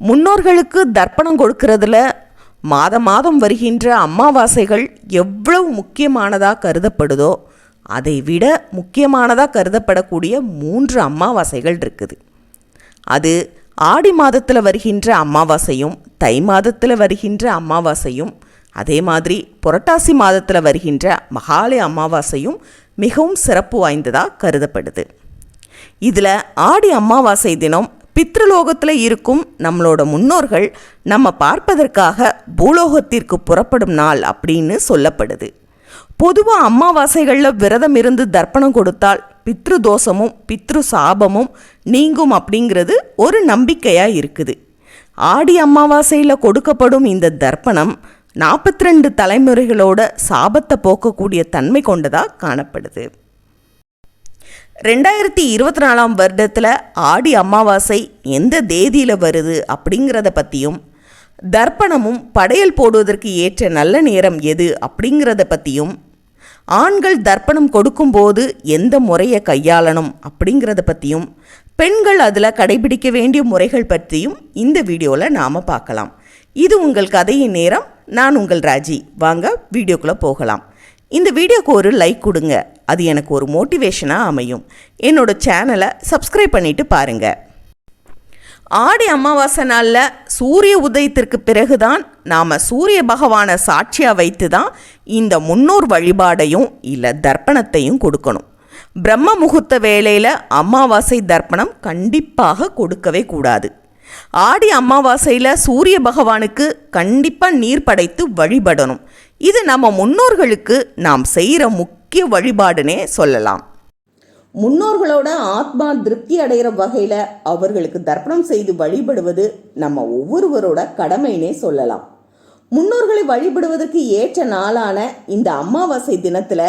முன்னோர்களுக்கு தர்ப்பணம் கொடுக்கறதுல மாதம் மாதம் வருகின்ற அமாவாசைகள் எவ்வளவு முக்கியமானதாக கருதப்படுதோ அதை விட முக்கியமானதாக கருதப்படக்கூடிய மூன்று அமாவாசைகள் இருக்குது. அது ஆடி மாதத்தில் வருகின்ற அமாவாசையும் தை மாதத்தில் வருகின்ற அமாவாசையும் அதே மாதிரி புரட்டாசி மாதத்தில் வருகின்ற மகாலய அமாவாசையும் மிகவும் சிறப்பு வாய்ந்ததாக கருதப்படுது. இதில் ஆடி அமாவாசை தினம் பித்ருலோகத்தில் இருக்கும் நம்மளோட முன்னோர்கள் நம்ம பார்ப்பதற்காக பூலோகத்திற்கு புறப்படும் நாள் அப்படின்னு சொல்லப்படுது. பொதுவாக அமாவாசைகளில் விரதம் இருந்து தர்ப்பணம் கொடுத்தால் பித்ரு தோஷமும் பித்ரு சாபமும் நீங்கும் அப்படிங்கிறது ஒரு நம்பிக்கையாக இருக்குது. ஆடி அமாவாசையில் கொடுக்கப்படும் இந்த தர்ப்பணம் நாற்பத்தி ரெண்டு தலைமுறைகளோட சாபத்தை போக்கக்கூடிய தன்மை கொண்டதாக காணப்படுது. ரெண்டாயிரத்தி இருபத்தி நாலாம் வருடத்தில் ஆடி அமாவாசை எந்த தேதியில் வருது அப்படிங்கிறத பற்றியும் தர்ப்பணமும் படையல் போடுவதற்கு ஏற்ற நல்ல நேரம் எது அப்படிங்கிறத பற்றியும் ஆண்கள் தர்ப்பணம் கொடுக்கும்போது எந்த முறையை கையாளணும் அப்படிங்கிறத பற்றியும் பெண்கள் அதில் கடைபிடிக்க வேண்டிய முறைகள் பற்றியும் இந்த வீடியோவில் நாம் பார்க்கலாம். இது உங்கள் கதையின் நேரம். நான் உங்கள் ராஜி. வாங்க வீடியோக்குள்ளே போகலாம். இந்த வீடியோக்கு ஒரு லைக் கொடுங்க. அது எனக்கு ஒரு மோட்டிவேஷனாக அமையும். என்னோட சேனலை சப்ஸ்கிரைப் பண்ணிட்டு பாருங்கள் ஆடி அமாவாசை நாளில் சூரிய உதயத்திற்கு பிறகுதான் நாம் சூரிய பகவானை சாட்சியாக வைத்து தான் இந்த முன்னோர் வழிபாடையும் இல்லை தர்ப்பணத்தையும் கொடுக்கணும். பிரம்ம முகூர்த்த வேளையில் அமாவாசை தர்ப்பணம் கண்டிப்பாக கொடுக்கவே கூடாது. ஆடி அமாவாசையில் சூரிய பகவானுக்கு கண்டிப்பாக நீர் படைத்து வழிபடணும். இது நம்ம முன்னோர்களுக்கு நாம் செய்கிற முக்கிய முக்கிய வழிபாடுனே சொல்லலாம். முன்னோர்களோட ஆத்மா திருப்தி அடைகிற வகையில் அவர்களுக்கு தர்ப்பணம் செய்து வழிபடுவது நம்ம ஒவ்வொருவரோட கடமைனே சொல்லலாம். முன்னோர்களை வழிபடுவதற்கு ஏற்ற நாளான இந்த அமாவாசை தினத்தில்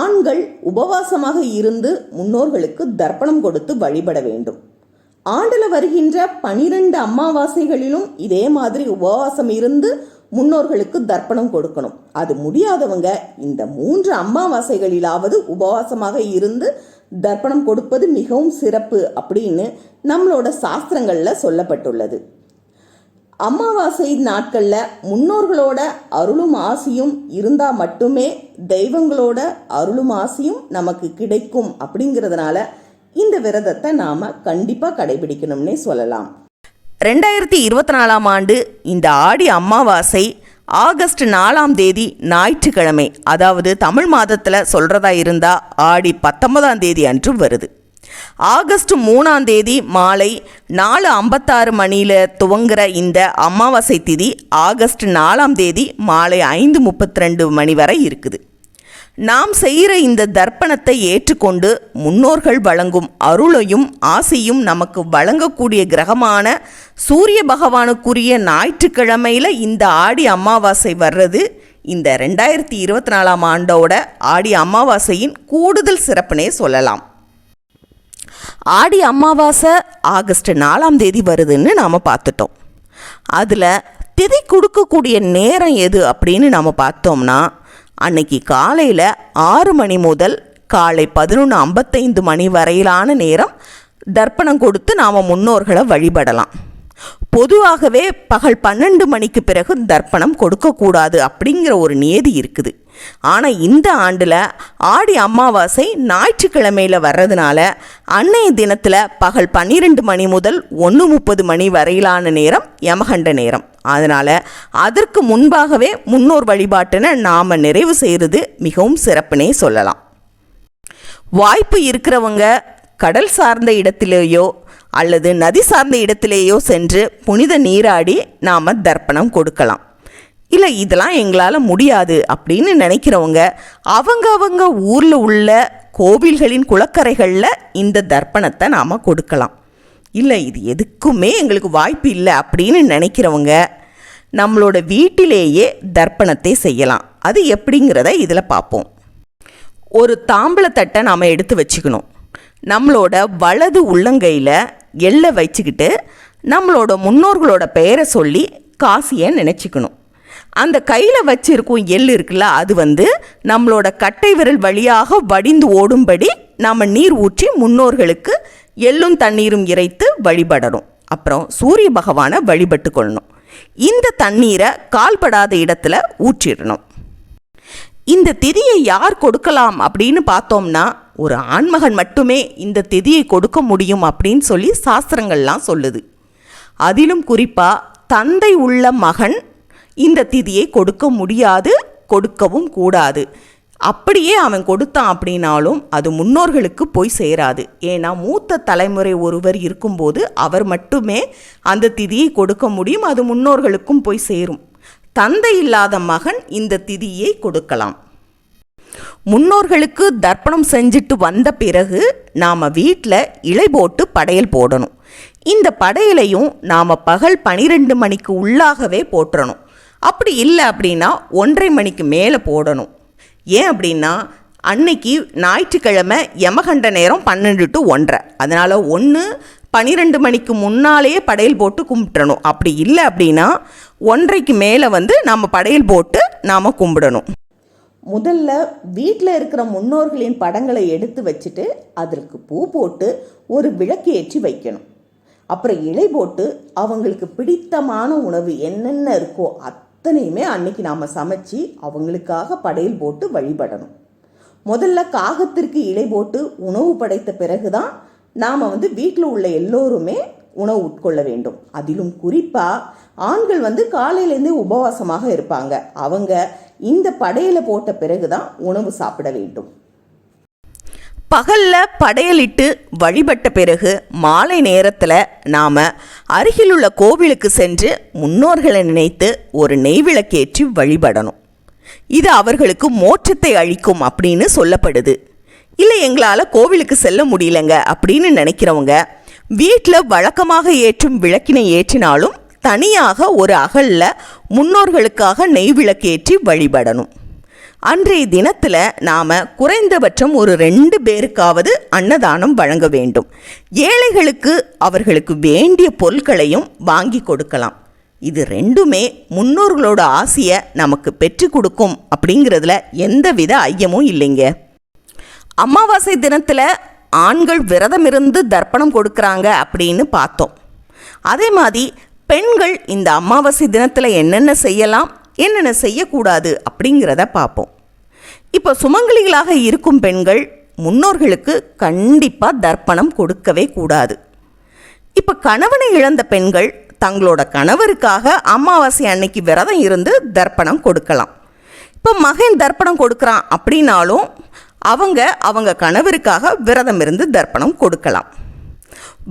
ஆண்கள் உபவாசமாக இருந்து முன்னோர்களுக்கு தர்ப்பணம் கொடுத்து வழிபட வேண்டும். ஆண்டில் வருகின்ற பனிரெண்டு அமாவாசைகளிலும் இதே மாதிரி உபவாசம் இருந்து முன்னோர்களுக்கு தர்ப்பணம் கொடுக்கணும். அது முடியாதவங்க இந்த மூன்று அமாவாசைகளிலாவது உபவாசமாக இருந்து தர்ப்பணம் கொடுப்பது மிகவும் சிறப்பு அப்படின்னு நம்மளோட சாஸ்திரங்களில் சொல்லப்பட்டுள்ளது. அமாவாசை நாட்களில் முன்னோர்களோட அருளும் ஆசியும் இருந்தால் மட்டுமே தெய்வங்களோட அருளும் ஆசியும் நமக்கு கிடைக்கும் அப்படிங்கிறதுனால இந்த விரதத்தை நாம் கண்டிப்பாக கடைபிடிக்கணும்னே சொல்லலாம். ரெண்டாயிரத்தி இருபத்தி நாலாம் ஆண்டு இந்த ஆடி அமாவாசை ஆகஸ்ட் நாலாம் தேதி ஞாயிற்றுக்கிழமை அதாவது தமிழ் மாதத்தில் சொல்கிறதா இருந்தால் ஆடி பத்தொன்பதாம் தேதி அன்று வருது. ஆகஸ்ட் மூணாம் தேதி மாலை நாலு ஐம்பத்தாறு மணியில் துவங்குற இந்த அமாவாசை திதி ஆகஸ்ட் நாலாம் தேதி மாலை ஐந்து முப்பத்தி ரெண்டு மணி வரை இருக்குது. நாம் செய்கிற இந்த தர்ப்பணத்தை ஏற்றுக்கொண்டு முன்னோர்கள் வழங்கும் அருளையும் ஆசையும் நமக்கு வழங்கக்கூடிய கிரகமான சூரிய பகவானுக்குரிய ஞாயிற்றுக்கிழமையில் இந்த ஆடி அமாவாசை வர்றது இந்த ரெண்டாயிரத்தி இருபத்தி நாலாம் ஆண்டோட ஆடி அமாவாசையின் கூடுதல் சிறப்புனே சொல்லலாம். ஆடி அமாவாசை ஆகஸ்ட் நாலாம் தேதி வருதுன்னு நாம் பார்த்துட்டோம். அதில் திதி கொடுக்கக்கூடிய நேரம் எது அப்படின்னு நாம் பார்த்தோம்னா அன்னைக்கு காலையில் ஆறு மணி முதல் காலை பதினொன்று ஐம்பத்தைந்து மணி வரையிலான நேரம் தர்ப்பணம் கொடுத்து நாம் முன்னோர்களை வழிபடலாம். பொதுவாகவே பகல் பன்னெண்டு மணிக்கு பிறகு தர்ப்பணம் கொடுக்கக்கூடாது அப்படிங்கிற ஒரு நியதி இருக்குது. ஆனால் இந்த ஆண்டில் ஆடி அமாவாசை ஞாயிற்றுக்கிழமையில் வர்றதுனால அன்னைய தினத்தில் பகல் பன்னிரெண்டு மணி முதல் ஒன்று முப்பது மணி வரையிலான நேரம் யமகண்ட நேரம். அதனால் அதற்கு முன்பாகவே முன்னோர் வழிபாட்டினை நாம் நிறைவு செய்கிறது மிகவும் சிறப்புனே சொல்லலாம். வாய்ப்பு இருக்கிறவங்க கடல் சார்ந்த இடத்திலேயோ அல்லது நதி சார்ந்த இடத்திலேயோ சென்று புனித நீராடி நாம் தர்ப்பணம் கொடுக்கலாம். இல்லை இதெல்லாம் எங்களால் முடியாது அப்படின்னு நினைக்கிறவங்க அவங்க அவங்க ஊரில் உள்ள கோவில்களின் குளக்கரைகளில் இந்த தர்ப்பணத்தை நாம் கொடுக்கலாம். இல்லை இது எதுக்குமே எங்களுக்கு வாய்ப்பு இல்லை அப்படின்னு நினைக்கிறவங்க நம்மளோட வீட்டிலேயே தர்ப்பணத்தை செய்யலாம். அது எப்படிங்கிறத இதில் பார்ப்போம். ஒரு தாம்பளத்தட்டை நாம் எடுத்து வச்சுக்கணும். நம்மளோட வலது உள்ளங்கையில் எள்ளை வச்சுக்கிட்டு நம்மளோட முன்னோர்களோட பெயரை சொல்லி காசியை நினச்சிக்கணும். அந்த கையில் வச்சிருக்கும் எள் இருக்குல்ல அது வந்து நம்மளோட கட்டை விரல் வழியாக வடிந்து ஓடும்படி நாம் நீர் ஊற்றி முன்னோர்களுக்கு எள்ளும் தண்ணீரும் இறைத்து வழிபடணும். அப்புறம் சூரிய பகவானை வழிபட்டு கொள்ளணும். இந்த தண்ணீரை கால்படாத இடத்துல ஊற்றிடணும். இந்த திதியை யார் கொடுக்கலாம் அப்படின்னு பார்த்தோம்னா ஒரு ஆண்மகன் மட்டுமே இந்த திதியை கொடுக்க முடியும் அப்படின்னு சொல்லி சாஸ்திரங்கள்லாம் சொல்லுது. அதிலும் குறிப்பாக தந்தை உள்ள மகன் இந்த திதியை கொடுக்க முடியாது கொடுக்கவும் கூடாது. அப்படியே அவன் கொடுத்தான் அப்படின்னாலும் அது முன்னோர்களுக்கு போய் சேராது. ஏன்னா மூத்த தலைமுறை ஒருவர் இருக்கும்போது அவர் மட்டுமே அந்த திதியை கொடுக்க முடியும் அது முன்னோர்களுக்கும் போய் சேரும். தந்தை இல்லாத மகன் இந்த திதியை கொடுக்கலாம். முன்னோர்களுக்கு தர்ப்பணம் செஞ்சுட்டு வந்த பிறகு நாம் வீட்டில் இலை போட்டு படையல் போடணும். இந்த படையலையும் நாம் பகல் பனிரெண்டு மணிக்கு உள்ளாகவே போட்டுறணும் அப்படி இல்லை அப்படின்னா ஒன்றரை மணிக்கு மேலே போடணும். ஏன் அப்படின்னா அன்னைக்கு ஞாயிற்றுக்கிழமை யமகண்ட நேரம் பன்னெண்டு டு ஒன்றரை. அதனால் ஒன்று பனிரெண்டு மணிக்கு முன்னாலேயே படையல் போட்டு கும்பிட்றணும் அப்படி இல்லை அப்படின்னா ஒன்றைக்கு மேலே வந்து நாம் படையல் போட்டு நாம் கும்பிடணும். முதல்ல வீட்டில் இருக்கிற முன்னோர்களின் படங்களை எடுத்து வச்சுட்டு அதற்கு பூ போட்டு ஒரு விளக்கு ஏற்றி வைக்கணும். அப்புறம் இலை போட்டு அவங்களுக்கு பிடித்தமான உணவு என்னென்ன இருக்கோ அத்தனையுமே அன்னைக்கு நாம் சமைச்சு அவங்களுக்காக படையல் போட்டு வழிபடணும். முதல்ல காகத்திற்கு இலை போட்டு உணவு படைத்த பிறகுதான் நாம் வந்து வீட்டில் உள்ள எல்லோருமே உணவு உட்கொள்ள வேண்டும். அதிலும் குறிப்பாக ஆண்கள் வந்து காலையிலேருந்தே உபவாசமாக இருப்பாங்க. அவங்க இந்த படையலை போட்ட பிறகுதான் உணவு சாப்பிட வேண்டும். பகல்ல படையலிட்டு வழிபட்ட பிறகு மாலை நேரத்தில் நாம் அருகிலுள்ள கோவிலுக்கு சென்று முன்னோர்களை நினைத்து ஒரு நெய் விளக்கேற்றி வழிபடணும். இது அவர்களுக்கு மோட்சத்தை அளிக்கும் அப்படின்னு சொல்லப்படுது. இல்லை எங்களால் கோவிலுக்கு செல்ல முடியலங்க அப்படின்னு நினைக்கிறவங்க வீட்டில் வழக்கமாக ஏற்றும் விளக்கினை ஏற்றினாலும் தனியாக ஒரு அகல்ல முன்னோர்களுக்காக நெய் விளக்கேற்றி வழிபடணும். அன்றைய தினத்தில் நாம் குறைந்தபட்சம் ஒரு ரெண்டு பேருக்காவது அன்னதானம் வழங்க வேண்டும். ஏழைகளுக்கு அவர்களுக்கு வேண்டிய பொருட்களையும் வாங்கி கொடுக்கலாம். இது ரெண்டுமே முன்னோர்களோட ஆசையை நமக்கு பெற்று கொடுக்கும் அப்படிங்கிறதுல எந்தவித ஐயமும் இல்லைங்க. அமாவாசை தினத்தில் ஆண்கள் விரதம் இருந்து தர்ப்பணம் கொடுக்குறாங்க அப்படின்னு பார்த்தோம். அதே மாதிரி பெண்கள் இந்த அமாவாசை தினத்தில் என்னென்ன செய்யலாம் என்னென்ன செய்யக்கூடாது அப்படிங்கிறத பார்ப்போம். இப்போ சுமங்கலிகளாக இருக்கும் பெண்கள் முன்னோர்களுக்கு கண்டிப்பாக தர்ப்பணம் கொடுக்கவே கூடாது. இப்போ கணவனை இழந்த பெண்கள் தங்களோட கணவருக்காக அமாவாசை அன்னைக்கு விரதம் இருந்து தர்ப்பணம் கொடுக்கலாம். இப்போ மகன் தர்ப்பணம் கொடுக்குறான் அப்படின்னாலும் அவங்க அவங்க கணவருக்காக விரதம் இருந்து தர்ப்பணம் கொடுக்கலாம்.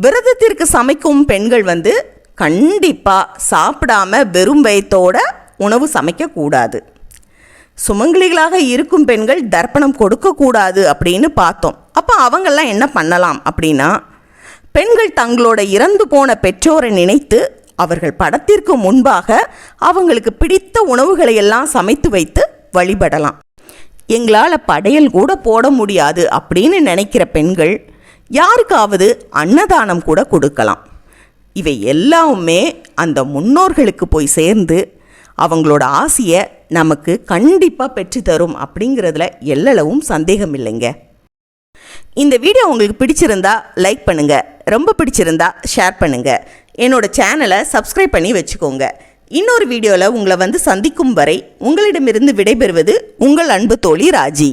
விரதத்திற்கு சமைக்கும் பெண்கள் வந்து கண்டிப்பாக சாப்பிடாம வெறும் வயத்தோட உணவு சமைக்கக்கூடாது. சுமங்கலிகளாக இருக்கும் பெண்கள் தர்ப்பணம் கொடுக்கக்கூடாது அப்படின்னு பார்த்தோம். அப்போ அவங்கெல்லாம் என்ன பண்ணலாம் அப்படின்னா பெண்கள் தங்களோட இறந்து போன பெற்றோரை நினைத்து அவர்கள் படத்திற்கு முன்பாக அவங்களுக்கு பிடித்த உணவுகளை எல்லாம் சமைத்து வைத்து வழிபடலாம். எங்களால் படையல் கூட போட முடியாது அப்படின்னு நினைக்கிற பெண்கள் யாருக்காவது அன்னதானம் கூட கொடுக்கலாம். இவை எல்லாமே அந்த முன்னோர்களுக்கு போய் சேர்ந்து அவங்களோட ஆசையை நமக்கு கண்டிப்பாக பெற்றுத்தரும் அப்படிங்கிறதுல எல்லளவும் சந்தேகம் இல்லைங்க. இந்த வீடியோ உங்களுக்கு பிடிச்சிருந்தா லைக் பண்ணுங்க. ரொம்ப பிடிச்சிருந்தா ஷேர் பண்ணுங்க. என்னோட சேனலை சப்ஸ்கிரைப் பண்ணி வச்சுக்கோங்க. இன்னொரு வீடியோவில் உங்களை வந்து சந்திக்கும் வரை உங்களிடமிருந்து விடைபெறுவது உங்கள் அன்பு தோழி ராஜி.